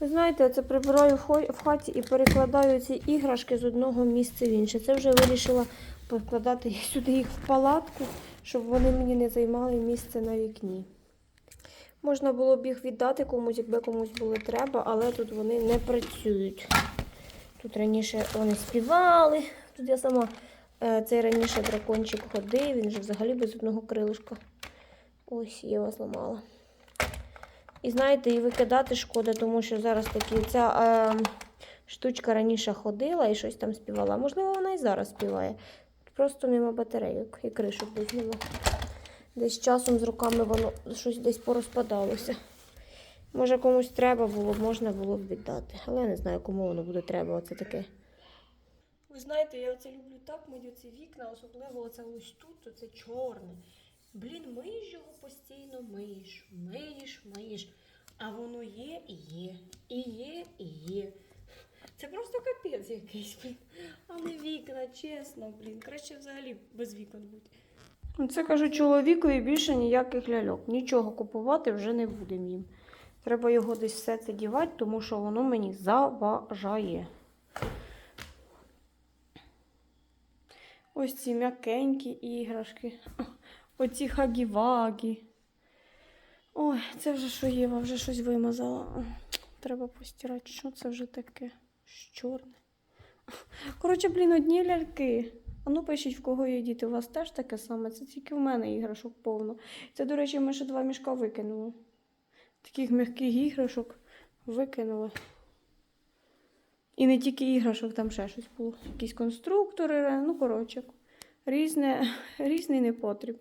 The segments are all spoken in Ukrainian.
Ви знаєте, я це прибираю в хаті і перекладаю ці іграшки з одного місця в інше. Це вже вирішила покладати сюди їх в палатку, щоб вони мені не займали місце на вікні. Можна було б їх віддати комусь, якби комусь було треба, але тут вони не працюють. Тут раніше вони співали. Тут я сама е, цей раніше дракончик ходив, він же взагалі без одного крилишка. Ось я його зламала. І знаєте, і викидати шкода, тому що зараз такі ця е, штучка раніше ходила і щось там співала. Можливо, вона і зараз співає. Просто нема батарейок і кришок десь. Десь часом з руками воно щось десь порозпадалося. Може, комусь треба було, можна було б віддати. Але я не знаю, кому воно буде треба. Оце таке. Ви знаєте, я оце люблю так мити ці вікна, особливо оце ось тут, оце чорне. Блін, миєш постійно, миєш, миєш, миєш. А воно є і є, і є, і є. Це просто капець якийсь, блін. А не вікна, чесно, блін. Краще взагалі без вікон бути. Ну, Це кажу чоловікові більше ніяких ляльок. Нічого купувати вже не будемо їм. Треба його десь все це дівати, тому що воно мені заважає. Ось ці м'якенькі іграшки. Оці хагі-вагі. Ой, це вже що Єва, вже щось вимазала. Треба постирати. Що це вже таке? Чорне. Коротше, блін, одні ляльки. А ну пишіть, в кого є діти. У вас теж таке саме. Це тільки в мене іграшок повно. Це, до речі, ми ще два мішка викинули. Таких м'яких іграшок викинули. І не тільки іграшок, там ще щось було. Якісь конструктори, ну, коротше, різне, різний непотріб.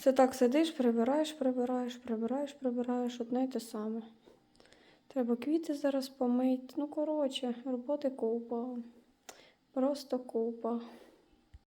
Все так сидиш, прибираєш, прибираєш, прибираєш, прибираєш одне й те саме. Треба квіти зараз помити. Ну, коротше, роботи купа. Просто купа.